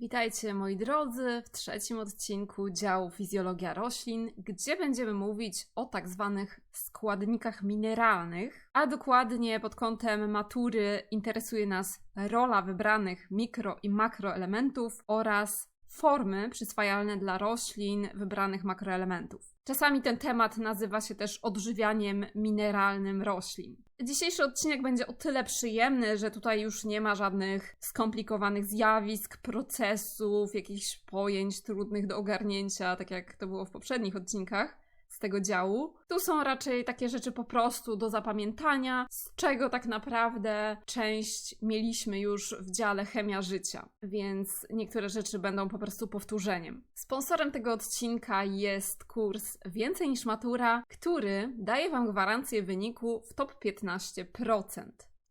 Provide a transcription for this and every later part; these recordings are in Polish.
Witajcie moi drodzy w trzecim odcinku działu Fizjologia roślin, gdzie będziemy mówić o tak zwanych składnikach mineralnych, a dokładnie pod kątem matury interesuje nas rola wybranych mikro i makroelementów oraz formy przyswajalne dla roślin wybranych makroelementów. Czasami ten temat nazywa się też odżywianiem mineralnym roślin. Dzisiejszy odcinek będzie o tyle przyjemny, że tutaj już nie ma żadnych skomplikowanych zjawisk, procesów, jakichś pojęć trudnych do ogarnięcia, tak jak to było w poprzednich odcinkach z tego działu. Tu są raczej takie rzeczy po prostu do zapamiętania, z czego tak naprawdę część mieliśmy już w dziale chemia życia, więc niektóre rzeczy będą po prostu powtórzeniem. Sponsorem tego odcinka jest kurs Więcej niż Matura, który daje Wam gwarancję wyniku w top 15%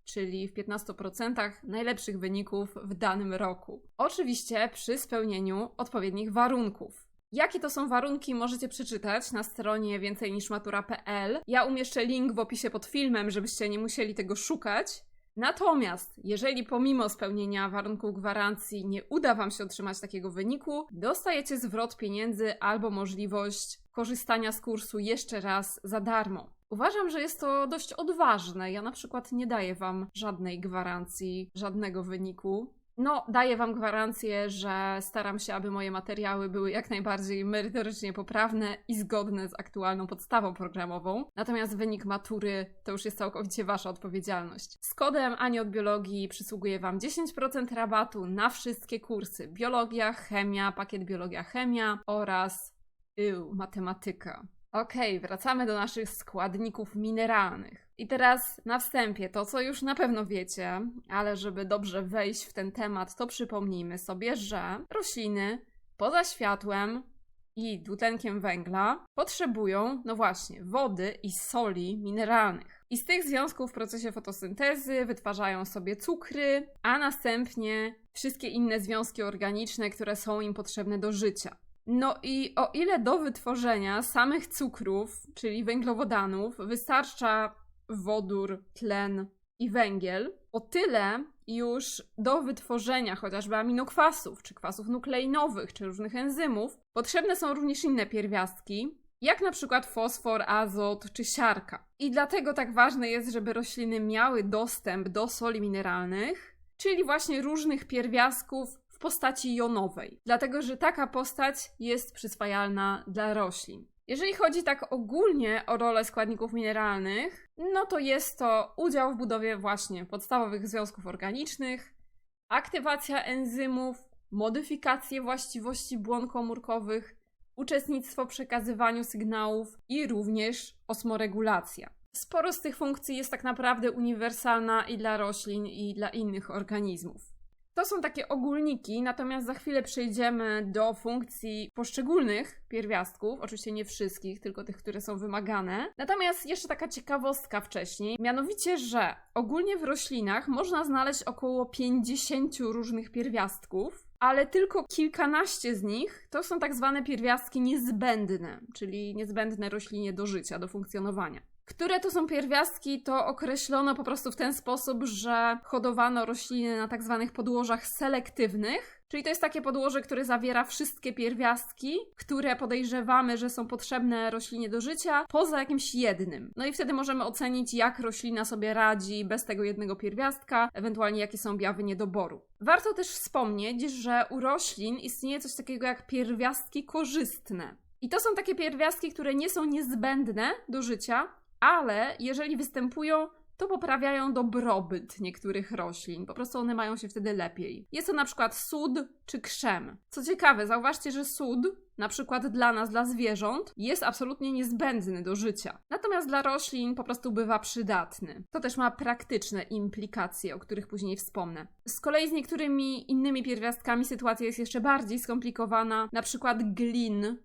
czyli w 15% najlepszych wyników w danym roku. Oczywiście przy spełnieniu odpowiednich warunków. Jakie to są warunki, możecie przeczytać na stronie więcej niż matura.pl. Ja umieszczę link w opisie pod filmem, żebyście nie musieli tego szukać. Natomiast, jeżeli pomimo spełnienia warunków gwarancji nie uda Wam się otrzymać takiego wyniku, dostajecie zwrot pieniędzy albo możliwość korzystania z kursu jeszcze raz za darmo. Uważam, że jest to dość odważne. Ja na przykład nie daję Wam żadnej gwarancji, żadnego wyniku. No, daję Wam gwarancję, że staram się, aby moje materiały były jak najbardziej merytorycznie poprawne i zgodne z aktualną podstawą programową. Natomiast wynik matury to już jest całkowicie Wasza odpowiedzialność. Z kodem Ani od Biologii przysługuje Wam 10% rabatu na wszystkie kursy: biologia, chemia, pakiet biologia, chemia oraz ył, matematyka. Okej, wracamy do naszych składników mineralnych. I teraz na wstępie to, co już na pewno wiecie, ale żeby dobrze wejść w ten temat, to przypomnijmy sobie, że rośliny poza światłem i dwutlenkiem węgla potrzebują, no właśnie, wody i soli mineralnych. I z tych związków w procesie fotosyntezy wytwarzają sobie cukry, a następnie wszystkie inne związki organiczne, które są im potrzebne do życia. No i o ile do wytworzenia samych cukrów, czyli węglowodanów, wystarcza wodór, tlen i węgiel, o tyle już do wytworzenia chociażby aminokwasów, czy kwasów nukleinowych, czy różnych enzymów, potrzebne są również inne pierwiastki, jak na przykład fosfor, azot czy siarka. I dlatego tak ważne jest, żeby rośliny miały dostęp do soli mineralnych, czyli właśnie różnych pierwiastków w postaci jonowej, dlatego że taka postać jest przyswajalna dla roślin. Jeżeli chodzi tak ogólnie o rolę składników mineralnych, no to jest to udział w budowie właśnie podstawowych związków organicznych, aktywacja enzymów, modyfikacje właściwości błon komórkowych, uczestnictwo w przekazywaniu sygnałów i również osmoregulacja. Sporo z tych funkcji jest tak naprawdę uniwersalna i dla roślin, i dla innych organizmów. To są takie ogólniki, natomiast za chwilę przejdziemy do funkcji poszczególnych pierwiastków, oczywiście nie wszystkich, tylko tych, które są wymagane. Natomiast jeszcze taka ciekawostka wcześniej, mianowicie, że ogólnie w roślinach można znaleźć około 50 różnych pierwiastków, ale tylko kilkanaście z nich to są tak zwane pierwiastki niezbędne, czyli niezbędne roślinie do życia, do funkcjonowania. Które to są pierwiastki, to określono po prostu w ten sposób, że hodowano rośliny na tak zwanych podłożach selektywnych, czyli to jest takie podłoże, które zawiera wszystkie pierwiastki, które podejrzewamy, że są potrzebne roślinie do życia, poza jakimś jednym. No i wtedy możemy ocenić, jak roślina sobie radzi bez tego jednego pierwiastka, ewentualnie jakie są objawy niedoboru. Warto też wspomnieć, że u roślin istnieje coś takiego jak pierwiastki korzystne. I to są takie pierwiastki, które nie są niezbędne do życia, ale jeżeli występują, to poprawiają dobrobyt niektórych roślin. Po prostu one mają się wtedy lepiej. Jest to na przykład sód czy krzem. Co ciekawe, zauważcie, że sód, na przykład dla nas, dla zwierząt, jest absolutnie niezbędny do życia. Natomiast dla roślin po prostu bywa przydatny. To też ma praktyczne implikacje, o których później wspomnę. Z kolei z niektórymi innymi pierwiastkami sytuacja jest jeszcze bardziej skomplikowana. Na przykład glin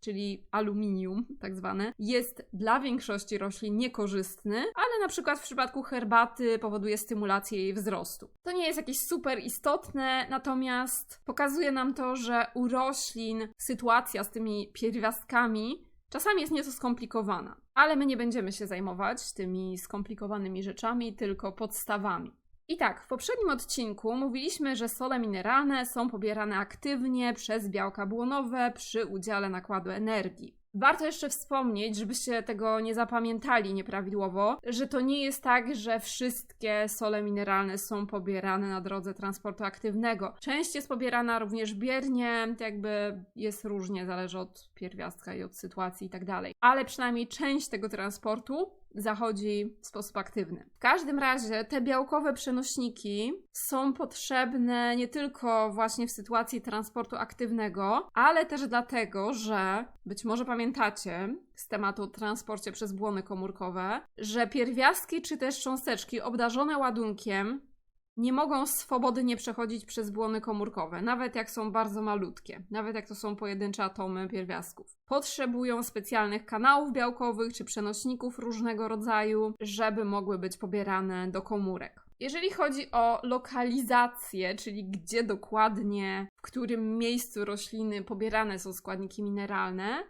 czyli aluminium tak zwane, jest dla większości roślin niekorzystny, ale na przykład w przypadku herbaty powoduje stymulację jej wzrostu. To nie jest jakieś super istotne, natomiast pokazuje nam to, że u roślin sytuacja z tymi pierwiastkami czasami jest nieco skomplikowana. Ale my nie będziemy się zajmować tymi skomplikowanymi rzeczami, tylko podstawami. I tak, w poprzednim odcinku mówiliśmy, że sole mineralne są pobierane aktywnie przez białka błonowe przy udziale nakładu energii. Warto jeszcze wspomnieć, żebyście tego nie zapamiętali nieprawidłowo, że to nie jest tak, że wszystkie sole mineralne są pobierane na drodze transportu aktywnego. Część jest pobierana również biernie, jakby jest różnie, zależy od pierwiastka i od sytuacji i tak. Ale przynajmniej część tego transportu zachodzi w sposób aktywny. W każdym razie te białkowe przenośniki są potrzebne nie tylko właśnie w sytuacji transportu aktywnego, ale też dlatego, że być może pamiętacie z tematu transporcie przez błony komórkowe, że pierwiastki czy też cząsteczki obdarzone ładunkiem nie mogą swobodnie przechodzić przez błony komórkowe, nawet jak są bardzo malutkie, nawet jak to są pojedyncze atomy pierwiastków. Potrzebują specjalnych kanałów białkowych czy przenośników różnego rodzaju, żeby mogły być pobierane do komórek. Jeżeli chodzi o lokalizację, czyli gdzie dokładnie, w którym miejscu rośliny pobierane są składniki mineralne,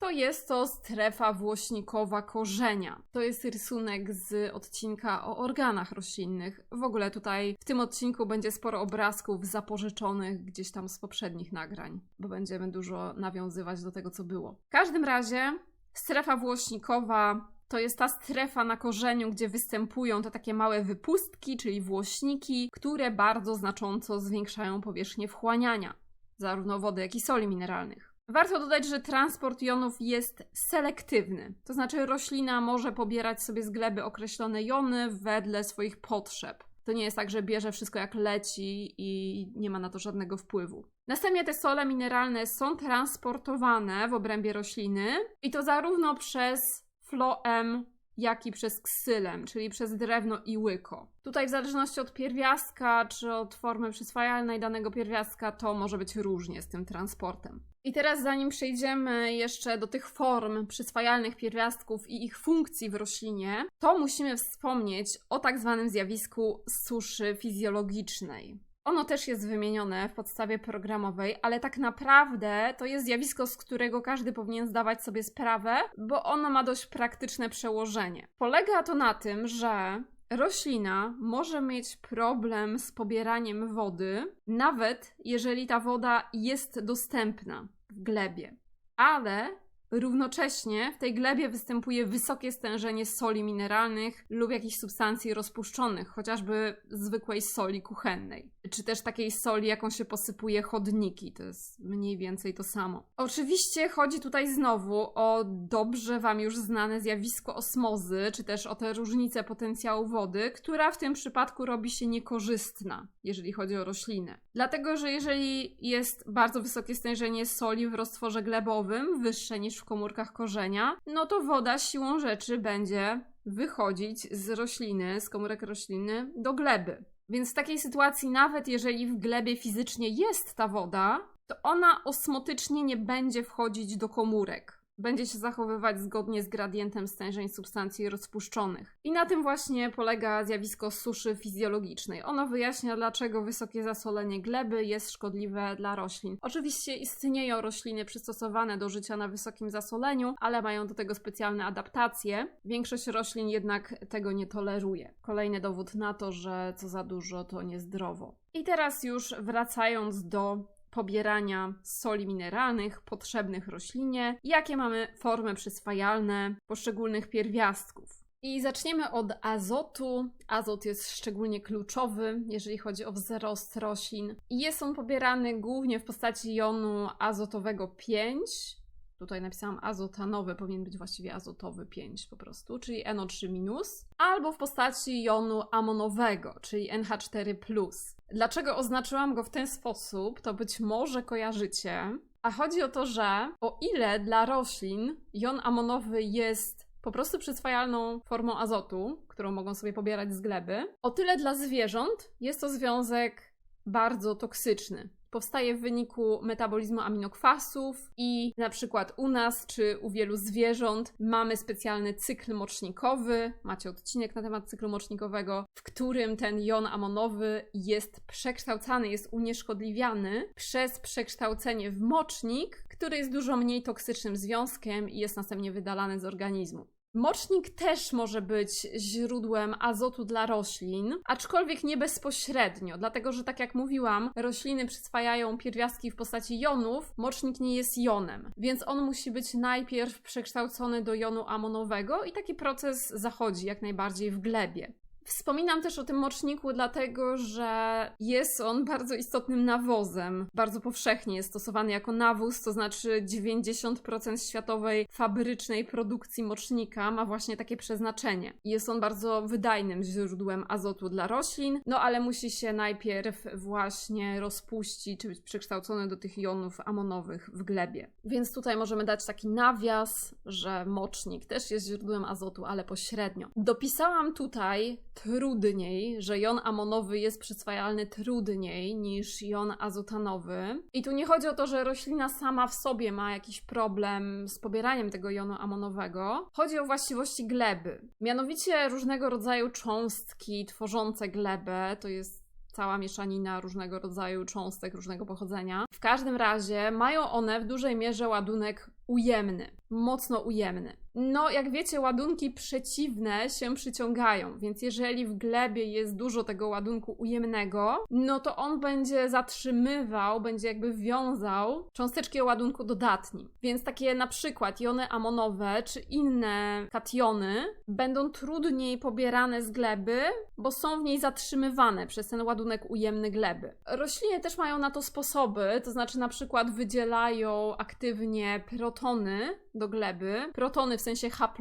to jest to strefa włośnikowa korzenia. To jest rysunek z odcinka o organach roślinnych. W ogóle tutaj w tym odcinku będzie sporo obrazków zapożyczonych gdzieś tam z poprzednich nagrań, bo będziemy dużo nawiązywać do tego, co było. W każdym razie strefa włośnikowa to jest ta strefa na korzeniu, gdzie występują te takie małe wypustki, czyli włośniki, które bardzo znacząco zwiększają powierzchnię wchłaniania zarówno wody, jak i soli mineralnych. Warto dodać, że transport jonów jest selektywny, to znaczy roślina może pobierać sobie z gleby określone jony wedle swoich potrzeb. To nie jest tak, że bierze wszystko jak leci i nie ma na to żadnego wpływu. Następnie te sole mineralne są transportowane w obrębie rośliny i to zarówno przez floem jak i przez ksylem, czyli przez drewno i łyko. Tutaj w zależności od pierwiastka czy od formy przyswajalnej danego pierwiastka to może być różnie z tym transportem. I teraz zanim przejdziemy jeszcze do tych form przyswajalnych pierwiastków i ich funkcji w roślinie, to musimy wspomnieć o tak zwanym zjawisku suszy fizjologicznej. Ono też jest wymienione w podstawie programowej, ale tak naprawdę to jest zjawisko, z którego każdy powinien zdawać sobie sprawę, bo ono ma dość praktyczne przełożenie. Polega to na tym, że roślina może mieć problem z pobieraniem wody, nawet jeżeli ta woda jest dostępna w glebie. Ale Równocześnie w tej glebie występuje wysokie stężenie soli mineralnych lub jakichś substancji rozpuszczonych, chociażby zwykłej soli kuchennej, czy też takiej soli, jaką się posypuje chodniki. To jest mniej więcej to samo. Oczywiście chodzi tutaj znowu o dobrze Wam już znane zjawisko osmozy, czy też o tę różnicę potencjału wody, która w tym przypadku robi się niekorzystna, jeżeli chodzi o roślinę. Dlatego, że jeżeli jest bardzo wysokie stężenie soli w roztworze glebowym, wyższe niż w komórkach korzenia, no to woda siłą rzeczy będzie wychodzić z rośliny, z komórek rośliny do gleby. Więc w takiej sytuacji, nawet jeżeli w glebie fizycznie jest ta woda, to ona osmotycznie nie będzie wchodzić do komórek będzie się zachowywać zgodnie z gradientem stężeń substancji rozpuszczonych. I na tym właśnie polega zjawisko suszy fizjologicznej. Ono wyjaśnia, dlaczego wysokie zasolenie gleby jest szkodliwe dla roślin. Oczywiście istnieją rośliny przystosowane do życia na wysokim zasoleniu, ale mają do tego specjalne adaptacje. Większość roślin jednak tego nie toleruje. Kolejny dowód na to, że co za dużo to niezdrowo. I teraz już wracając do pobierania soli mineralnych potrzebnych roślinie, jakie mamy formy przyswajalne poszczególnych pierwiastków. I zaczniemy od azotu. Azot jest szczególnie kluczowy, jeżeli chodzi o wzrost roślin. I jest on pobierany głównie w postaci jonu azotowego 5. Tutaj napisałam azotanowy, powinien być właściwie azotowy 5 po prostu, czyli NO3-, albo w postaci jonu amonowego, czyli NH4+. Dlaczego oznaczyłam go w ten sposób, to być może kojarzycie. A chodzi o to, że o ile dla roślin jon amonowy jest po prostu przyswajalną formą azotu, którą mogą sobie pobierać z gleby, o tyle dla zwierząt jest to związek bardzo toksyczny powstaje w wyniku metabolizmu aminokwasów i na przykład u nas czy u wielu zwierząt mamy specjalny cykl mocznikowy. Macie odcinek na temat cyklu mocznikowego, w którym ten jon amonowy jest przekształcany, jest unieszkodliwiany przez przekształcenie w mocznik, który jest dużo mniej toksycznym związkiem i jest następnie wydalany z organizmu. Mocznik też może być źródłem azotu dla roślin, aczkolwiek nie bezpośrednio, dlatego że tak jak mówiłam, rośliny przyswajają pierwiastki w postaci jonów, mocznik nie jest jonem, więc on musi być najpierw przekształcony do jonu amonowego i taki proces zachodzi jak najbardziej w glebie. Wspominam też o tym moczniku, dlatego że jest on bardzo istotnym nawozem. Bardzo powszechnie jest stosowany jako nawóz, to znaczy 90% światowej fabrycznej produkcji mocznika ma właśnie takie przeznaczenie. Jest on bardzo wydajnym źródłem azotu dla roślin, no ale musi się najpierw właśnie rozpuścić, czy być przekształcony do tych jonów amonowych w glebie. Więc tutaj możemy dać taki nawias, że mocznik też jest źródłem azotu, ale pośrednio. Dopisałam tutaj trudniej, że jon amonowy jest przyswajalny trudniej niż jon azotanowy. I tu nie chodzi o to, że roślina sama w sobie ma jakiś problem z pobieraniem tego jonu amonowego. Chodzi o właściwości gleby. Mianowicie różnego rodzaju cząstki tworzące glebę, to jest cała mieszanina różnego rodzaju cząstek różnego pochodzenia. W każdym razie mają one w dużej mierze ładunek ujemny, mocno ujemny. No, jak wiecie, ładunki przeciwne się przyciągają, więc jeżeli w glebie jest dużo tego ładunku ujemnego, no to on będzie zatrzymywał, będzie jakby wiązał cząsteczki o ładunku dodatnim. Więc takie na przykład jony amonowe czy inne kationy będą trudniej pobierane z gleby, bo są w niej zatrzymywane przez ten ładunek ujemny gleby. Rośliny też mają na to sposoby, to znaczy na przykład wydzielają aktywnie protony do gleby, protony w sensie H+,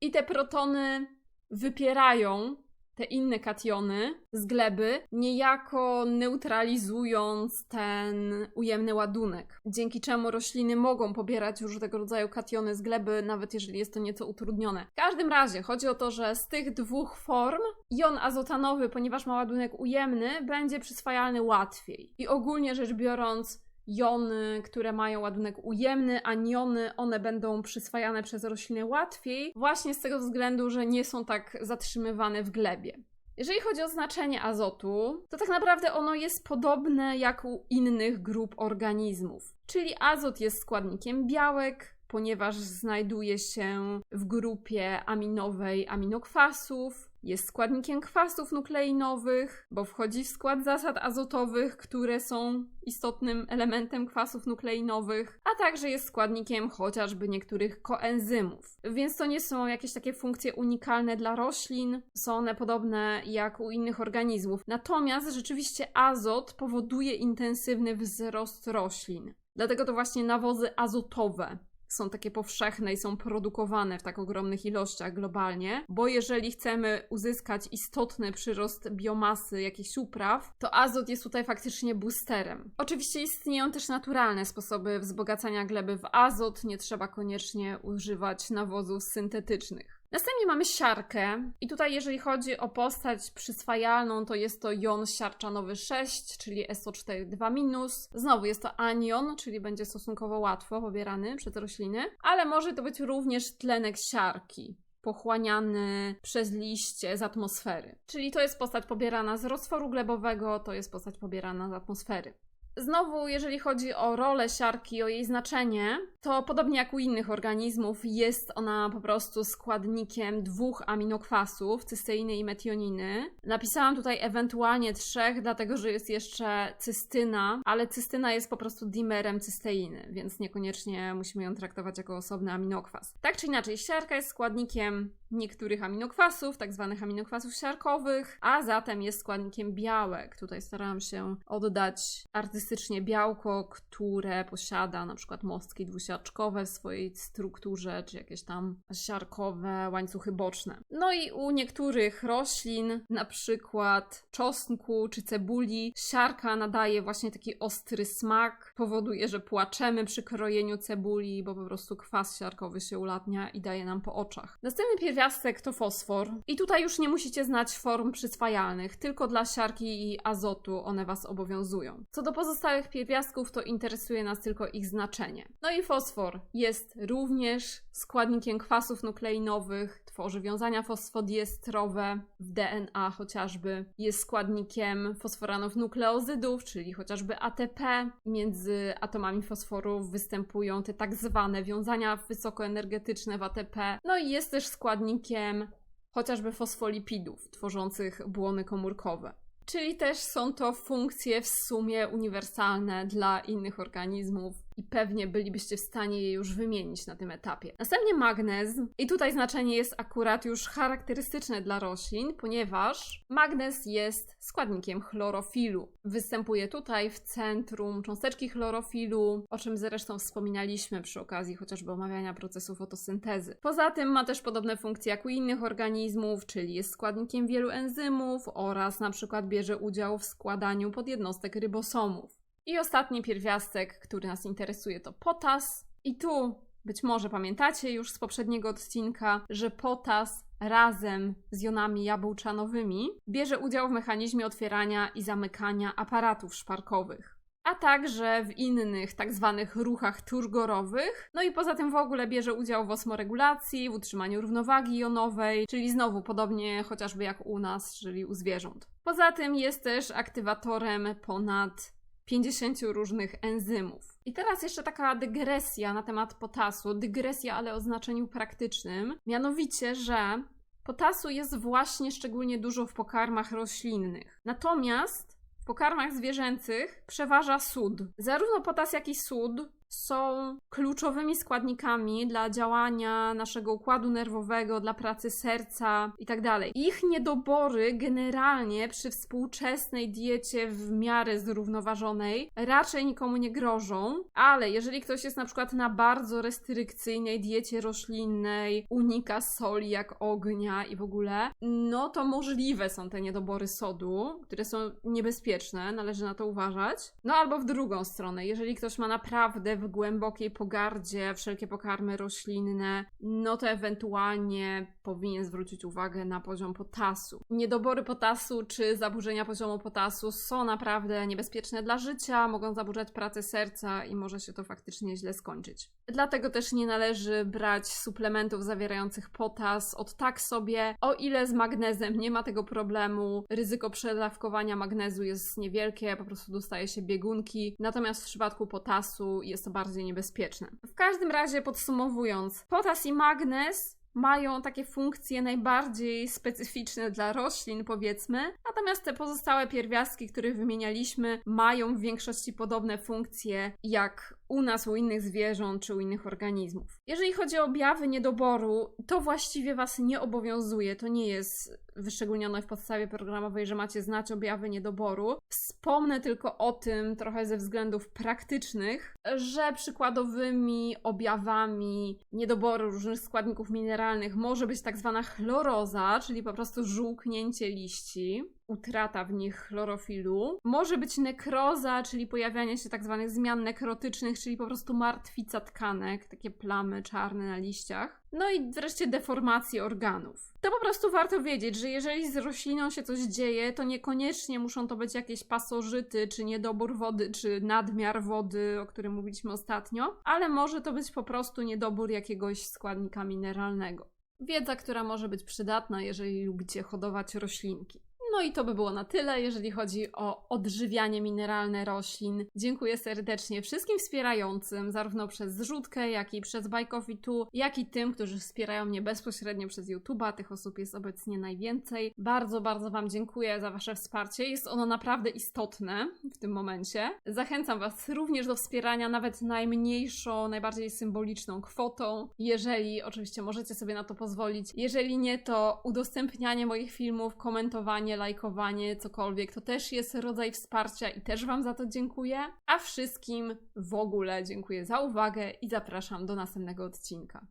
i te protony wypierają te inne kationy z gleby, niejako neutralizując ten ujemny ładunek, dzięki czemu rośliny mogą pobierać różnego rodzaju kationy z gleby, nawet jeżeli jest to nieco utrudnione. W każdym razie chodzi o to, że z tych dwóch form jon azotanowy, ponieważ ma ładunek ujemny, będzie przyswajalny łatwiej. I ogólnie rzecz biorąc, jony, które mają ładunek ujemny, aniony, one będą przyswajane przez rośliny łatwiej, właśnie z tego względu, że nie są tak zatrzymywane w glebie. Jeżeli chodzi o znaczenie azotu, to tak naprawdę ono jest podobne jak u innych grup organizmów. Czyli azot jest składnikiem białek, ponieważ znajduje się w grupie aminowej aminokwasów, jest składnikiem kwasów nukleinowych, bo wchodzi w skład zasad azotowych, które są istotnym elementem kwasów nukleinowych, a także jest składnikiem chociażby niektórych koenzymów. Więc to nie są jakieś takie funkcje unikalne dla roślin, są one podobne jak u innych organizmów. Natomiast rzeczywiście azot powoduje intensywny wzrost roślin. Dlatego to właśnie nawozy azotowe są takie powszechne i są produkowane w tak ogromnych ilościach globalnie, bo jeżeli chcemy uzyskać istotny przyrost biomasy jakichś upraw, to azot jest tutaj faktycznie boosterem. Oczywiście istnieją też naturalne sposoby wzbogacania gleby w azot, nie trzeba koniecznie używać nawozów syntetycznych. Następnie mamy siarkę i tutaj jeżeli chodzi o postać przyswajalną, to jest to jon siarczanowy 6, czyli SO4 Znowu jest to anion, czyli będzie stosunkowo łatwo pobierany przez rośliny, ale może to być również tlenek siarki pochłaniany przez liście z atmosfery. Czyli to jest postać pobierana z roztworu glebowego, to jest postać pobierana z atmosfery. Znowu, jeżeli chodzi o rolę siarki, o jej znaczenie, to podobnie jak u innych organizmów, jest ona po prostu składnikiem dwóch aminokwasów, cysteiny i metioniny. Napisałam tutaj ewentualnie trzech, dlatego że jest jeszcze cystyna, ale cystyna jest po prostu dimerem cysteiny, więc niekoniecznie musimy ją traktować jako osobny aminokwas. Tak czy inaczej, siarka jest składnikiem niektórych aminokwasów, tak zwanych aminokwasów siarkowych, a zatem jest składnikiem białek. Tutaj starałam się oddać artystycznie białko, które posiada na przykład mostki dwusiarczkowe w swojej strukturze, czy jakieś tam siarkowe łańcuchy boczne. No i u niektórych roślin, na przykład czosnku czy cebuli, siarka nadaje właśnie taki ostry smak, powoduje, że płaczemy przy krojeniu cebuli, bo po prostu kwas siarkowy się ulatnia i daje nam po oczach. Następny pierwiastek to fosfor. I tutaj już nie musicie znać form przyswajalnych, tylko dla siarki i azotu one Was obowiązują. Co do pozostałych pierwiastków, to interesuje nas tylko ich znaczenie. No i fosfor jest również składnikiem kwasów nukleinowych, tworzy wiązania fosfodiestrowe w DNA chociażby, jest składnikiem fosforanów nukleozydów, czyli chociażby ATP. Między atomami fosforu występują te tak zwane wiązania wysokoenergetyczne w ATP. No i jest też składnikiem chociażby fosfolipidów tworzących błony komórkowe. Czyli też są to funkcje w sumie uniwersalne dla innych organizmów i pewnie bylibyście w stanie je już wymienić na tym etapie. Następnie magnez, i tutaj znaczenie jest akurat już charakterystyczne dla roślin, ponieważ magnez jest składnikiem chlorofilu. Występuje tutaj w centrum cząsteczki chlorofilu, o czym zresztą wspominaliśmy przy okazji chociażby omawiania procesu fotosyntezy. Poza tym ma też podobne funkcje jak u innych organizmów, czyli jest składnikiem wielu enzymów oraz na przykład bierze udział w składaniu podjednostek rybosomów. I ostatni pierwiastek, który nas interesuje, to potas. I tu być może pamiętacie już z poprzedniego odcinka, że potas razem z jonami jabłczanowymi bierze udział w mechanizmie otwierania i zamykania aparatów szparkowych. A także w innych tak zwanych ruchach turgorowych. No i poza tym w ogóle bierze udział w osmoregulacji, w utrzymaniu równowagi jonowej, czyli znowu podobnie chociażby jak u nas, czyli u zwierząt. Poza tym jest też aktywatorem ponad 50 różnych enzymów. I teraz jeszcze taka dygresja na temat potasu, dygresja ale o znaczeniu praktycznym, mianowicie, że potasu jest właśnie szczególnie dużo w pokarmach roślinnych. Natomiast w pokarmach zwierzęcych przeważa sód. Zarówno potas, jak i sód są kluczowymi składnikami dla działania naszego układu nerwowego, dla pracy serca itd. Tak Ich niedobory generalnie przy współczesnej diecie w miarę zrównoważonej raczej nikomu nie grożą, ale jeżeli ktoś jest na przykład na bardzo restrykcyjnej diecie roślinnej, unika soli jak ognia i w ogóle, no to możliwe są te niedobory sodu, które są niebezpieczne, należy na to uważać. No albo w drugą stronę, jeżeli ktoś ma naprawdę w głębokiej pogardzie wszelkie pokarmy roślinne, no to ewentualnie powinien zwrócić uwagę na poziom potasu. Niedobory potasu czy zaburzenia poziomu potasu są naprawdę niebezpieczne dla życia, mogą zaburzać pracę serca i może się to faktycznie źle skończyć. Dlatego też nie należy brać suplementów zawierających potas od tak sobie. O ile z magnezem nie ma tego problemu, ryzyko przedawkowania magnezu jest niewielkie, po prostu dostaje się biegunki. Natomiast w przypadku potasu jest to bardziej niebezpieczne. W każdym razie podsumowując, potas i magnez mają takie funkcje najbardziej specyficzne dla roślin, powiedzmy, natomiast te pozostałe pierwiastki, które wymienialiśmy, mają w większości podobne funkcje jak u nas, u innych zwierząt czy u innych organizmów. Jeżeli chodzi o objawy niedoboru, to właściwie Was nie obowiązuje. To nie jest wyszczególnione w podstawie programowej, że macie znać objawy niedoboru. Wspomnę tylko o tym trochę ze względów praktycznych, że przykładowymi objawami niedoboru różnych składników mineralnych może być tak zwana chloroza, czyli po prostu żółknięcie liści utrata w nich chlorofilu. Może być nekroza, czyli pojawianie się tak zwanych zmian nekrotycznych, czyli po prostu martwica tkanek, takie plamy czarne na liściach. No i wreszcie deformacje organów. To po prostu warto wiedzieć, że jeżeli z rośliną się coś dzieje, to niekoniecznie muszą to być jakieś pasożyty, czy niedobór wody, czy nadmiar wody, o którym mówiliśmy ostatnio, ale może to być po prostu niedobór jakiegoś składnika mineralnego. Wiedza, która może być przydatna, jeżeli lubicie hodować roślinki. No i to by było na tyle, jeżeli chodzi o odżywianie mineralne roślin. Dziękuję serdecznie wszystkim wspierającym, zarówno przez zrzutkę, jak i przez Buy Coffee Tu, jak i tym, którzy wspierają mnie bezpośrednio przez YouTube'a. Tych osób jest obecnie najwięcej. Bardzo, bardzo Wam dziękuję za Wasze wsparcie. Jest ono naprawdę istotne w tym momencie. Zachęcam Was również do wspierania nawet najmniejszą, najbardziej symboliczną kwotą, jeżeli oczywiście możecie sobie na to pozwolić. Jeżeli nie, to udostępnianie moich filmów, komentowanie, lajkowanie, cokolwiek, to też jest rodzaj wsparcia i też Wam za to dziękuję. A wszystkim w ogóle dziękuję za uwagę i zapraszam do następnego odcinka.